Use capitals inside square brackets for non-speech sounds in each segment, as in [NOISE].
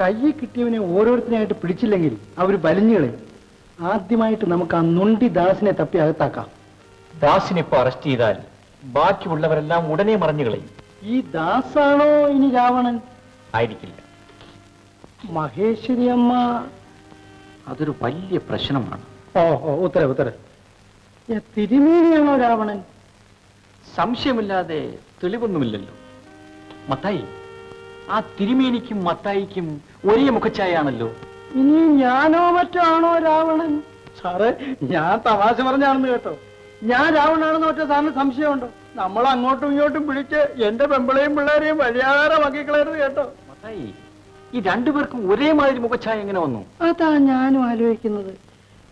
കയ്യിൽ കിട്ടിയവനെ ഓരോരുത്തരായിട്ട് പിടിച്ചില്ലെങ്കിൽ അവർ വലിഞ്ഞുകളെ. ആദ്യമായിട്ട് നമുക്ക് ആ നൊണ്ടി ദാസിനെ തപ്പി അകത്താക്കാം. ദാസിനിപ്പോ അറസ്റ്റ് ചെയ്താൽ ബാക്കിയുള്ളവരെല്ലാം ഉടനെ മറഞ്ഞു കളയും ഈ ദാസാണോ ഇനി രാവണൻ? ആയിരിക്കില്ല. മഹേശ്വരി അമ്മ. അതൊരു വലിയ പ്രശ്നമാണ്. ഓഹോ ഓ ഉത്തര ഉത്തരവ് ഏ, തിരുമേനിയാണോ രാവണൻ? സംശയമില്ലാതെ തെളിവൊന്നുമില്ലല്ലോ. മത്തായി ആ തിരുമേനിക്കും മത്തായിക്കും ഒരേ മുഖച്ചായാണല്ലോ ഇനി ഞാനോ മറ്റാണോ ആണോ രാവണൻ? സാറേ ഞാൻ തമാശ പറഞ്ഞാണെന്ന് കേട്ടോ. ഞാൻ രാവണാണെന്ന് ഒറ്റ സാറിന് സംശയമുണ്ടോ? നമ്മൾ അങ്ങോട്ടും ഇങ്ങോട്ടും പിടിച്ച് എന്റെ പെമ്പിളെയും പിള്ളേരെയും വഴിയാകാരമാക്കി കളയരുത് കേട്ടോ. മത്തായി ഈ രണ്ടുപേർക്കും ഒരേ ഒരേമാതിരി മുഖച്ഛായ എങ്ങനെ വന്നു? അതാ ഞാനും ആലോചിക്കുന്നത്.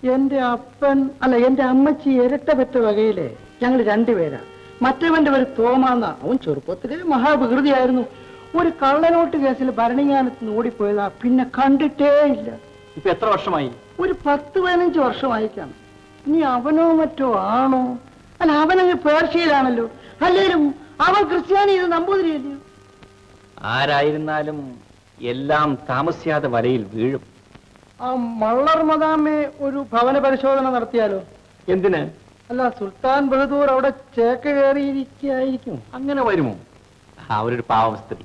എന്റെ അപ്പൻ അല്ല എന്റെ അമ്മച്ചി ഇരട്ട പെറ്റ വകയിലെ ഞങ്ങൾ രണ്ടുപേരാ. മറ്റവന്റെ ഒരു തോമാന്ന. അവൻ ചെറുപ്പത്തിലെ മഹാവികൃതിയായിരുന്നു. ഒരു കള്ളനോട്ട് കേസിൽ ഭരണങ്ങാനത്ത് നിന്ന് ഓടിപ്പോയതാ പിന്നെ കണ്ടിട്ടേ ഇല്ല. ഇപ്പൊ എത്ര വർഷമായി? ഒരു പത്ത് പതിനഞ്ച് വർഷമായിക്കാണ്. ഇനി അവനോ മറ്റോ ആണോ? അല്ല അവനങ്ങ് പേർഷ്യയിലാണല്ലോ. അല്ലേലും അവൻ ക്രിസ്ത്യാനി ഇത് നമ്പൂതിരിയല്ലോ? ആരായിരുന്നാലും എല്ലാം താമസിയാതെ വലയിൽ വീഴും. ആ മള്ളർ മദാമെ ഒരു ഭവന പരിശോധന നടത്തിയാലോ? എന്തിന്? അല്ല സുൽത്താൻ ബഹദൂർ അവിടെ ചേക്ക കയറിയിരിക്കായിരിക്കും അങ്ങനെ വരുമോ? അവരൊരു പാവം സ്ത്രീ.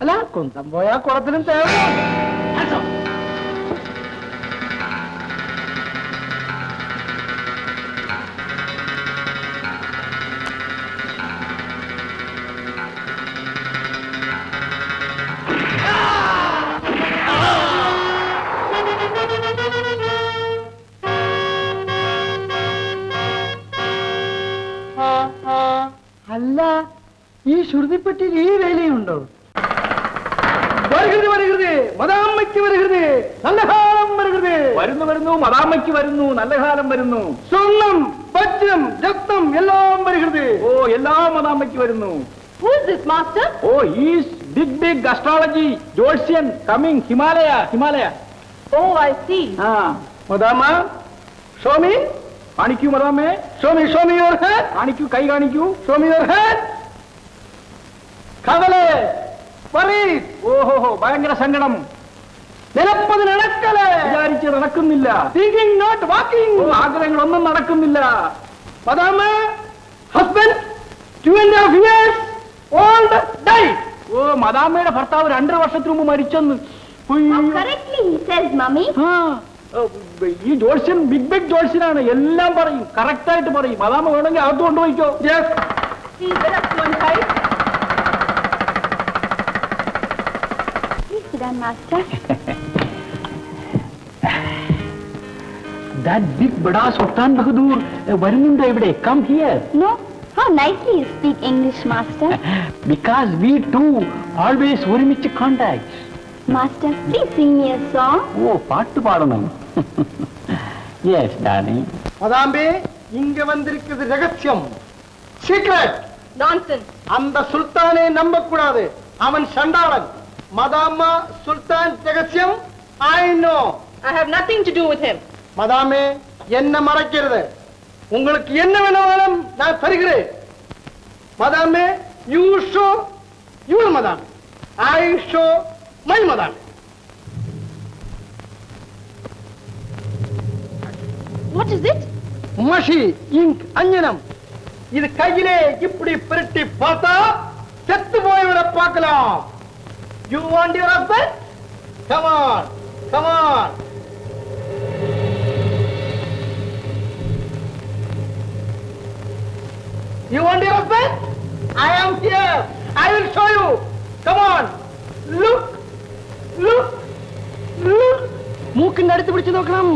അല്ല കുന്തം പോയാ കുളത്തിലും അല്ല ഈ ശ്രുതിപ്പെട്ടിൽ ഈ വേലയുണ്ടോ? வருகிறது வருகிறது. மதாமைக்கு வருகிறது. நல்ல காலம் வருகிறது. വരുന്നു വരുന്നു മദാമ്മയ്ക്ക് വരുന്നു നല്ല കാലം വരുന്നു சொர்ணம் பஜ்ரம் ரத்னம் எல்லாம் வருகிறது. ഓ എല്ലാ മദാമ്മയ്ക്ക് വരുന്നു Who's this, master? Oh is big big astrology ജോൾസ്യൻ coming Himalaya Himalaya Oh, I see. ആ. മദാമ സ്വാമി കാണിക്കൂ മദാമേ സ്വാമി സ്വാമി യുവർ ഹെഡ് കാണിക്കൂ കൈ കാണിക്കൂ. സ്വാമി യുവർ ഹെഡ് കവലെ പറീസ് ഓഹോ ഭയങ്കര സങ്കടം. നടക്കൽ. വിചാരിച്ച് നടക്കുന്നില്ല. തിങ്കിങ് നോട്ട് വാക്കിംഗ് ആഗ്രഹങ്ങളൊന്നും നടക്കുന്നില്ല. Husband two and half years old die ഓ മദാമയുടെ ഭർത്താവ് രണ്ടര വർഷത്തിന് മുമ്പ് മരിച്ചെന്ന്. ഈ ജോൾഷ്യൻ ബിഗ് ബിഗ് ജോൾഷ്യനാണ് എല്ലാം പറയും. കറക്റ്റ് ആയിട്ട് പറയും. മദാമ വേണമെങ്കിൽ അകത്ത് കൊണ്ടുപോയിക്കോ. accident, Master? that big bada Sultan Bahadur, Varununda Ivide, come here. No, how nicely you speak English, Master. because we two always very much contact. Master, please sing me a song. Oh, பாட்டு பாடணும். yes, darling. மதாம்பே, இங்க வந்திருக்கிறது ரகசியம். Secret! Nonsense. அந்த சுல்தானே நம்பக்கூடாது. அவன் சண்டாளன். மதாமா சுல்தான் ரகசியம்? I know I have nothing to do with him. மதாமே என்ன மறைக்கிறது. உங்களுக்கு என்ன வேணாலும் நான் தருகிறேன். மதாமே you show you madam. I show my madam. What is it? மஷி இங்க் அஞ்சனம். இது கையிலே இப்படி பிரட்டி பார்த்தா செத்து போய்விட பார்க்கலாம். You want your husband? Come on, come on. You want your husband? I am here. I will show you. Come on. Look, look, look. മൂക്കിന്റെ അടുത്ത് പിടിച്ചു നോക്കണം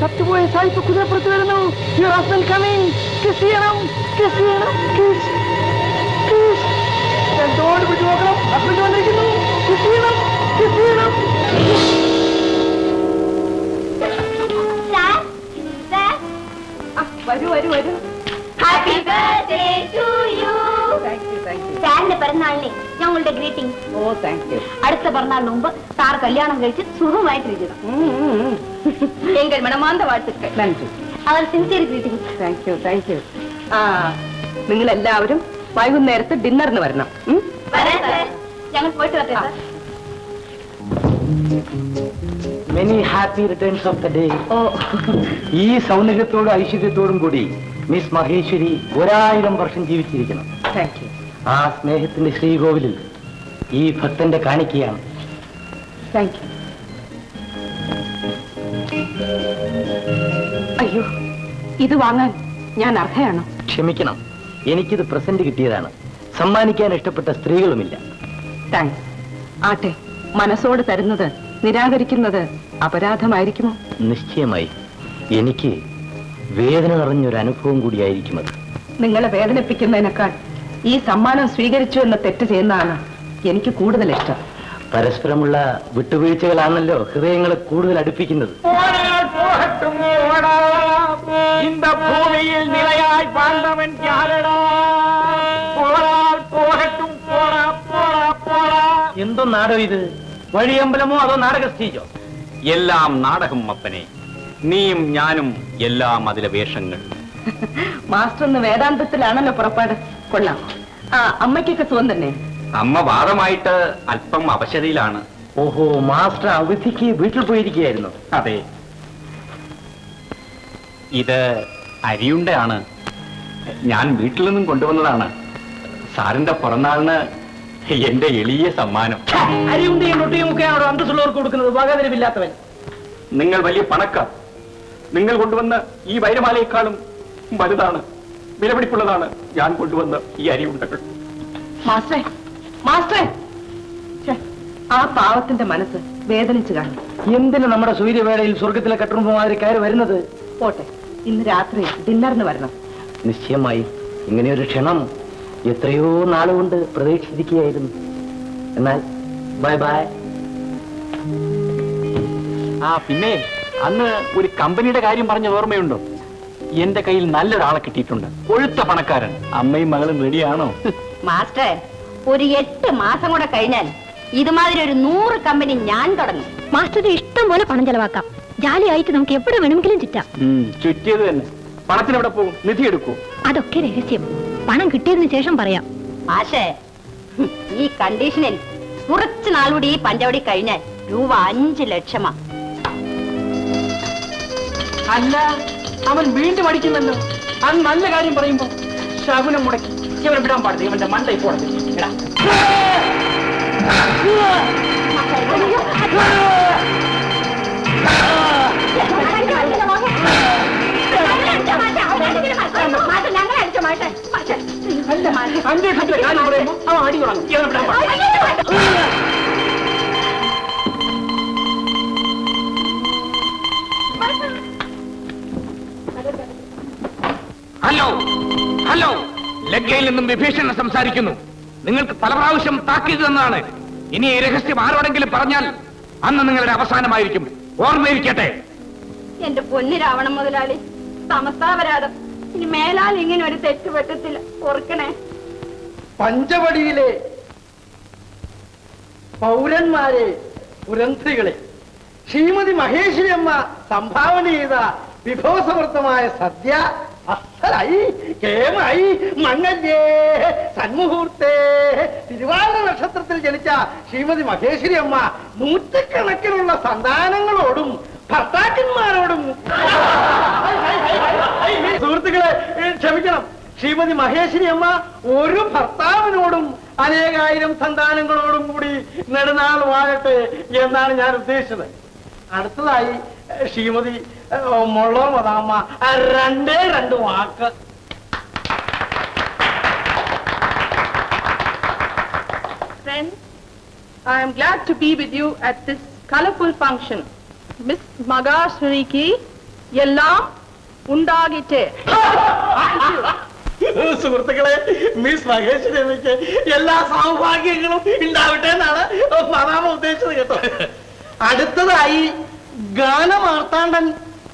ചത്തുപോയ സായിപ്പ് കുതിരപ്പുറത്ത് വരുന്നു യുവർ ഹസ്ബൻഡ് കമ്മിങ് കിസ് ചെയ്യണം കിസ് ചെയ്യണം കിസ് കിസ് തോട് പിടിച്ചു നോക്കണം ഹസ്ബൻഡ് വന്നിരിക്കുന്നു വരൂ വരൂ വരൂ. ഹാപ്പി ബർത്ത്ഡേ ടു യു സാറിന്റെ പിറന്നാളിനെ ഞങ്ങളുടെ ഗ്രീറ്റിംഗ് ഓ താങ്ക് യു അടുത്ത പിറന്നാളിന് മുമ്പ് സാർ കല്യാണം കഴിച്ച് സുഖമായിട്ടിരിക്കണം എങ്കിൽ മണമാന്ത വാഴ്ത്തുക്കൾ. Our sincere greeting thank you thank you ആ നിങ്ങൾ എല്ലാവരും വൈകുന്നേരത്ത് ഡിന്നറിന് വരണം. വരാം ഞങ്ങൾ പോയിട്ട് വരട്ടെ sir. Many happy returns of the day ഈ സൗന്ദര്യത്തോടും ഐശ്വര്യത്തോടും കൂടി മിസ് മഹേശ്വരി ഒരായിരം വർഷം ജീവിച്ചിരിക്കണം. ആ സ്നേഹത്തിന്റെ ശ്രീകോവിലിൽ ഈ ഭക്തന്റെ യു അയ്യോ ഇത് വാങ്ങാൻ ഞാൻ അർഹയാണോ? ക്ഷമിക്കണം. എനിക്കിത് പ്രസന്റ് കിട്ടിയതാണ്. സമ്മാനിക്കാൻ ഇഷ്ടപ്പെട്ട സ്ത്രീകളുമില്ല. താങ്ക്സ് ആട്ടെ മനസ്സോട് തരുന്നത് നിരാകരിക്കുന്നത് അപരാധമായിരിക്കുമോ? നിശ്ചയമായി. എനിക്ക് വേദന നിറഞ്ഞൊരു അനുഭവം കൂടിയായിരിക്കും അത്. നിങ്ങളെ വേദനിപ്പിക്കുന്നതിനേക്കാൾ ഈ സമ്മാനം സ്വീകരിച്ചു എന്ന തെറ്റ് ചെയ്യുന്നതാണ് എനിക്ക് കൂടുതൽ ഇഷ്ടം. പരസ്പരമുള്ള വിട്ടുവീഴ്ചകളാണല്ലോ ഹൃദയങ്ങളെ കൂടുതൽ അടുപ്പിക്കുന്നത്. എന്തോ നാടോ ഇത്? വഴിയമ്പലമോ അതോ നാടക സ്റ്റേജോ എല്ലാം നാടകം അപ്പനെ. നീയും ഞാനും എല്ലാം അതിലെ വേഷങ്ങൾ. മാസ്റ്റർ ഒന്ന് വേദാന്തത്തിലാണല്ലോ പുറപ്പാട്. കൊള്ളാം. ആ അമ്മയ്ക്കൊക്കെ സുഖം തന്നെ. അമ്മ വാദമായിട്ട് അല്പം അവശതയിലാണ്. ഓഹോ മാസ്റ്റർ അവധിക്ക് വീട്ടിൽ പോയിരിക്കുകയായിരുന്നു. അതെ. ഇത് അരിയുണ്ടയാണ്. ഞാൻ വീട്ടിൽ നിന്നും കൊണ്ടുവന്നതാണ്. സാറിന്റെ പിറന്നാളിന് എന്റെ എളിയ സമ്മാനം. അരിയുണ്ടിയും റൊട്ടിയും ഒക്കെയാണോ അന്തസ്സുള്ളവർക്ക് കൊടുക്കുന്നത്? വകതിരിവില്ലാത്തവൻ നിങ്ങൾ വലിയ പണക്കാർ. നിങ്ങൾ കൊണ്ടുവന്ന ഈ വൈരമാലയെക്കാളും വലുതാണ് വിലപിടിപ്പുള്ളതാണ് ഞാൻ കൊണ്ടുവന്ന ഈ അരിയുണ്ടകൾ. മാസ്റ്ററെ മാസ്റ്ററെ! ആ പാവത്തിന്റെ മനസ്സ് വേദനിച്ചു കാണും. എന്തിന് നമ്മുടെ സൂര്യവേളയിൽ സ്വർഗത്തിലെ കട്ടുറുമ്പമാതിരി കയറി വരുന്നത്? പോട്ടെ ഇന്ന് രാത്രി ഡിന്നറിന് വരണം. നിശ്ചയമായി ഇങ്ങനെയൊരു ക്ഷണം എത്രയോ നാളുകൊണ്ട് പ്രതീക്ഷിച്ചിരിക്കുകയായിരുന്നു. എന്നാൽ ബൈ ബൈ ആ പിന്നെ അന്ന് ഒരു കമ്പനിയുടെ കാര്യം പറഞ്ഞ ഓർമ്മയുണ്ടോ? എന്റെ കയ്യിൽ നല്ലൊരാളെ കിട്ടിയിട്ടുണ്ട്. കൊഴുത്ത പണക്കാരൻ. അമ്മയും മകളും റെഡിയാണോ? മാസ്റ്റർ ഒരു എട്ട് മാസം കൂടെ കഴിഞ്ഞാൽ ഇതുമാതിരി ഒരു നൂറ് കമ്പനി ഞാൻ തുടങ്ങും. മാസ്റ്റർ ഇഷ്ടം പോലെ പണം ചെലവാക്കാം. ജാലിയായിട്ട് നമുക്ക് എവിടെ വേണമെങ്കിലും ചുറ്റാം. ചുറ്റിയത് തന്നെ. പണത്തിന് എവിടെ പോകും? നിധി എടുക്കൂ അതൊക്കെ രഹസ്യം. പണം കിട്ടിയതിനു ശേഷം പറയാം. ആശേ ഈ കണ്ടീഷനിൽ കുറച്ച് നാളുകൂടി ഈ പഞ്ചവടി കഴിഞ്ഞാൽ രൂപ അഞ്ച് ലക്ഷമാ. അല്ല അവൻ വീണ്ടും അടിക്കുന്നല്ലോ അത് നല്ല കാര്യം പറയുമ്പോ ശകുനം മുടക്കി ഇവനെ വിടാൻ പാടില്ല. ഇവന്റെ മണ്ട ഇപ്പോൾ അന്വേഷിച്ച കാര്യം പറയുമ്പോ അവൻ അടി തുടങ്ങും. Hello hello. ലങ്കയിൽ നിന്നും വിഭീഷണൻ സംസാരിക്കുന്നു. നിങ്ങൾക്ക് പല പ്രാവശ്യം താക്കീത് തന്നതാണ്. ഇനി ഈ രഹസ്യം ആരോടെങ്കിലും പറഞ്ഞാൽ അന്ന് നിങ്ങളുടെ അവസാനമായിരിക്കും. ഓർമ്മയിരിക്കട്ടെ. എന്റെ പൊന്നിരാവണം മുതലാളി സമസ്താപരാധം ഇനി മേലാൽ ഇങ്ങനെ ഒരു തെറ്റ് പറ്റത്തില്ല ഓർക്കണേ. പഞ്ചവടിയിലെ പൗരന്മാരെ പുരന്ത്രികളെ ശ്രീമതി മഹേശ്വരി അമ്മ സംഭാവന ചെയ്ത വിഭവസമൃദ്ധമായ സദ്യ അസലായി കേമായി മങ്ങല്ലേ സന്മുഹൂർത്തേ. തിരുവാതിര നക്ഷത്രത്തിൽ ജനിച്ച ശ്രീമതി മഹേശ്വരി അമ്മ നൂറ്റിക്കണക്കിനുള്ള സന്താനങ്ങളോടും ഭർത്താക്കന്മാരോടും സുഹൃത്തുക്കളെ ക്ഷമിക്കണം. ശ്രീമതി മഹേശ്വരി അമ്മ ഒരു ഭർത്താവിനോടും അനേകായിരം സന്താനങ്ങളോടും കൂടി നെടുനാൾ വാഴട്ടെ എന്നാണ് ഞാൻ ഉദ്ദേശിച്ചത്. അടുത്തതായി ശ്രീമതി മൊള്ളോ മതാമ്മ രണ്ടേ രണ്ട് വാക്ക്. Friends, I am glad to be with you at this colorful function. Miss Magashwariki, എല്ലാം ഉണ്ടാകിറ്റേ സുഹൃത്തുക്കളെ മിസ് മഹേഷ് രമിക്ക് എല്ലാ സൗഭാഗ്യങ്ങളും ഉണ്ടാവട്ടെ എന്നാണ് മതാമ ഉദ്ദേശിച്ചത് കേട്ടോ. അടുത്തതായി ഗാനമാർത്താണ്ടൻ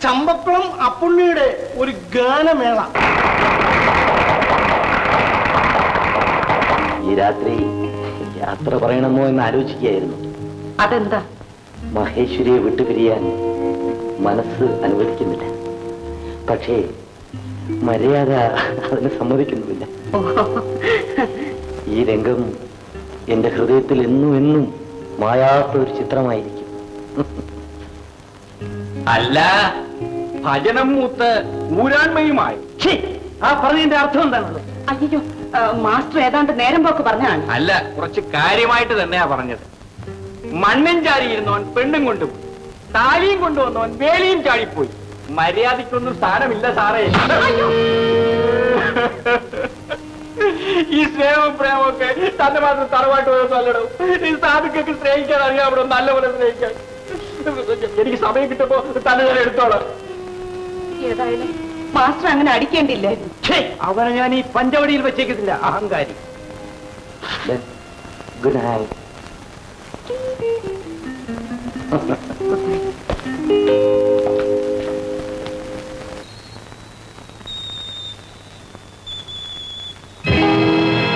ചമ്പപ്പുളം അപ്പുണ്ണിയുടെ ഒരു ഗാനമേള. ഈ രാത്രി യാത്ര പറയണമോ എന്ന് ആലോചിക്കുകയായിരുന്നു. അതെന്താ? മഹേശ്വരിയെ വിട്ടുപിരിയാൻ മനസ്സ് അനുവദിക്കുന്നില്ല. പക്ഷേ മര്യാദ അതിന് സമ്മതിക്കുന്നുമില്ല. ഈ രംഗം എന്റെ ഹൃദയത്തിൽ എന്നും എന്നും മായാത്ത ഒരു ചിത്രമായിരിക്കും. അല്ല ഭജനം മൂത്ത് ഊരാൺമയുമായി ആ പറഞ്ഞതിന്റെ അർത്ഥം എന്താണല്ലോ അയ്യോ മാസ്റ്റർ ഏതാണ്ട് നേരം പോക്ക് പറഞ്ഞാണ് അല്ല കുറച്ച് കാര്യമായിട്ട് തന്നെയാ പറഞ്ഞത്. മണ്ണും ചാരിയിരുന്നവൻ പെണ്ണും കൊണ്ടുപോയി താലിയും കൊണ്ടുവന്നവൻ വേലിയും ചാടിപ്പോയി. മര്യാദയ്ക്കൊന്നും സ്ഥാനമില്ല സാറേ. ഈ സ്നേഹവും പ്രേമൊക്കെ തന്നെ മാത്രം തറവാട്ട് പോയോ നല്ലടോ ഈ സാധുക്കൊക്കെ സ്നേഹിക്കാൻ അറിയാം അവിടെ നല്ലപോലെ സ്നേഹിക്കാൻ. എനിക്ക് സമയം കിട്ടുമ്പോ തന്നെ ഞാൻ എടുത്തോളാം. ഏതായാലും മാസ്റ്റർ അങ്ങനെ അടിക്കേണ്ടില്ലേ? ഛേ, അവനെ ഞാൻ ഈ പഞ്ചവടിയിൽ വെച്ചേക്കത്തില്ല. അഹങ്കാരി. Good night. [LAUGHS]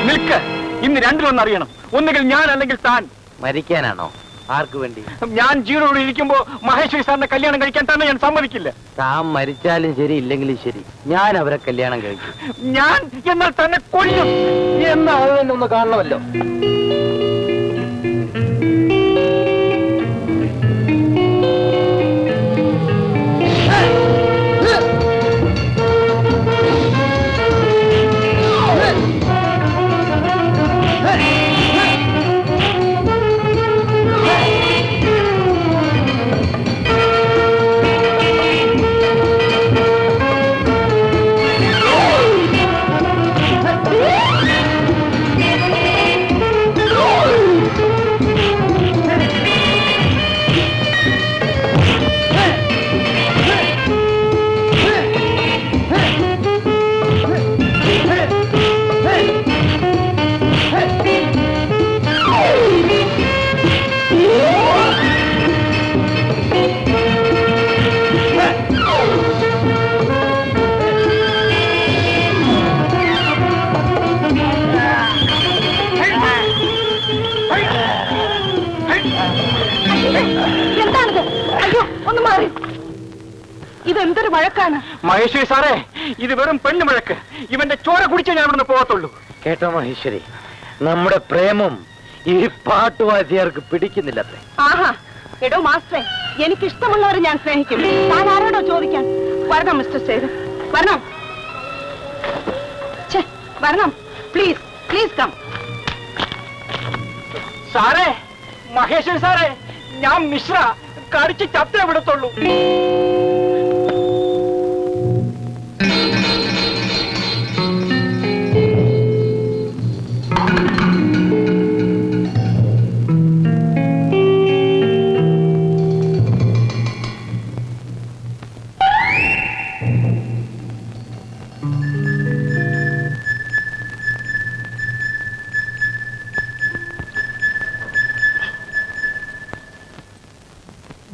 നിൽക്ക്. ഇന്ന് രണ്ടിലൊന്ന് അറിയണം. ഒന്നുകിൽ ഞാൻ അല്ലെങ്കിൽ താൻ. മരിക്കാനാണോ? ആർക്ക് വേണ്ടി? ഞാൻ ജീവനോട് ഇരിക്കുമ്പോ മഹേശ്വരി സാറിനെ കല്യാണം കഴിക്കാൻ തന്നെ ഞാൻ സമ്മതിക്കില്ല. താൻ മരിച്ചാലും ശരി ഇല്ലെങ്കിലും ശരി. ഞാൻ അവരെ കല്യാണം കഴിക്കും. ഞാൻ എന്നാൽ തന്നെ കൊല്ലും. എന്നാൽ അത് തന്നെ ഒന്ന് കാണണമല്ലോ? ഇതെന്തൊരു വഴക്കാണ്? മഹേശ്വരി സാറേ ഇത് വെറും പെണ്ണു വഴക്ക്. ഇവന്റെ ചോര കുടിച്ചേ ഞാൻ ഇവിടുന്ന് പോകത്തുള്ളൂ. കേട്ടോ മഹേശ്വരി നമ്മുടെ പ്രേമം ഈ പാട്ടുവാദ്യർക്ക് പിടിക്കുന്നില്ലത്രേ. ആഹാ എടോ മാസ്റ്ററെ എനിക്ക് ഇഷ്ടമുള്ളവരെ ഞാൻ സ്നേഹിക്കും. ഞാൻ ആരോടോ ചോദിക്കാൻ? വരണം മിസ്റ്റർ സേതു. വരണം. വരണം. Please please come. സാറേ മഹേശ്വരി സാറേ ഞാൻ മിശ്ര കടിച്ച് ചത്തേ വിടത്തുള്ളൂ.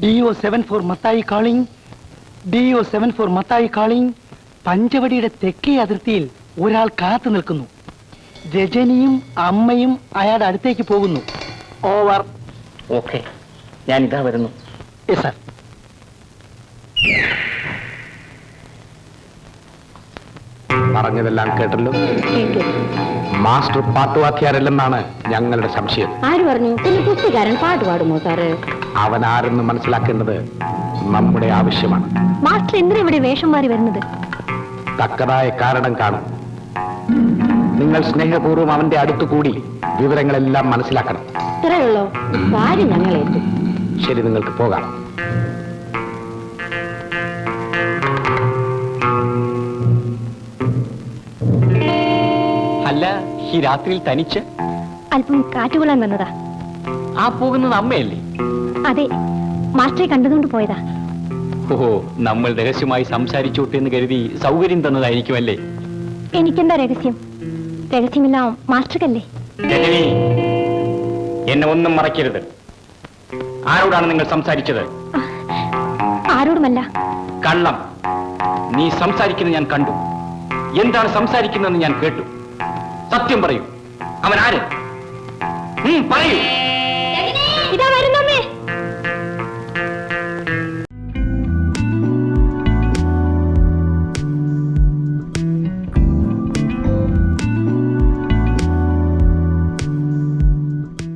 D O seven four Mathai calling. DO seven four Mathai calling. പഞ്ചവടിയുടെ തെക്കേ അതിർത്തിയിൽ ഒരാൾ കാത്തു നിൽക്കുന്നു. രജനിയും അമ്മയും അയാളുടെ അടുത്തേക്ക് പോകുന്നു. ഓവർ ഓക്കെ ഞാൻ ഇതാ വരുന്നു. യെസ് സാർ പറഞ്ഞതെല്ലാം കേട്ടല്ലോ? മാസ്റ്റർ പാട്ടുവാദ്യാരല്ലെന്നാണ് ഞങ്ങളുടെ സംശയം. ആര് പറഞ്ഞു? പിന്നെ കുസ്തികാരൻ പാട്ട് പാടുമോ സാറ്? അവൻ ആരെന്ന് മനസ്സിലാക്കേണ്ടത് നമ്മുടെ ആവശ്യമാണ്. മാസ്റ്റർ എന്തിനാ ഇവിടെ വേഷം മാറി വരുന്നത്? തക്കതായ കാരണം കാണും. നിങ്ങൾ സ്നേഹപൂർവം അവന്റെ അടുത്തു കൂടി വിവരങ്ങളെല്ലാം മനസ്സിലാക്കണം. ഇത്രയുള്ളോ കാര്യം ഞങ്ങളേറ്റു. ശരി നിങ്ങൾക്ക് പോകാം. ഈ രാത്രിയിൽ തനിച്ച്? അല്പം കാറ്റുകൊള്ളാൻ വന്നതാ. ആ പോകുന്നത് അമ്മയല്ലേ? അതെ മാസ്റ്ററെ കണ്ടതുകൊണ്ട് പോയതാ. ഓഹോ നമ്മൾ രഹസ്യമായി സംസാരിച്ചോട്ടെ എന്ന് കരുതി സൗകര്യം തന്നതായിരിക്കുമല്ലേ? എനിക്കെന്താ രഹസ്യം? രഹസ്യമെല്ലാം മാസ്റ്റർക്കല്ലേ? രജനി എന്നെ ഒന്നും മറക്കരുത്. ആരോടാണ് നിങ്ങൾ സംസാരിച്ചത്? ആരോടുമല്ല. കള്ളം. നീ സംസാരിക്കുന്നത് ഞാൻ കണ്ടു. എന്താണ് സംസാരിക്കുന്നതെന്ന് ഞാൻ കേട്ടു. സത്യം പറയൂ. അവൻ ആര്? പറയൂ.